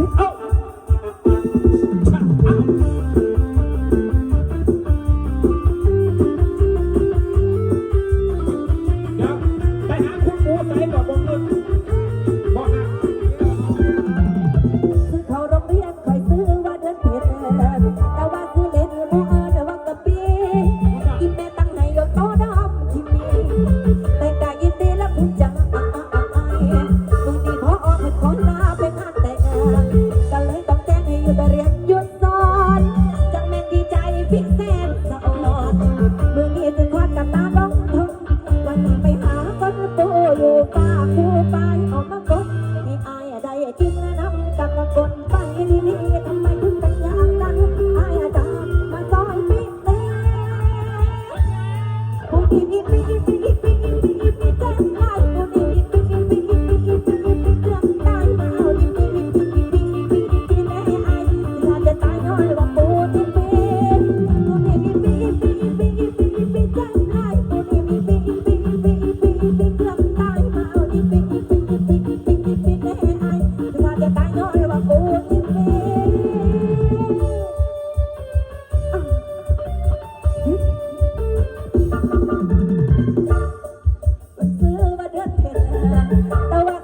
Oh! ป้าผู้ปานออกมากดมีอายใดจิ้และน้ำกับกลไปนี่นี่ทำไมถึงเป็นอย่างนั้นอายอาจารย์มาสอนพี่เต้ผู้ที่นี่ Então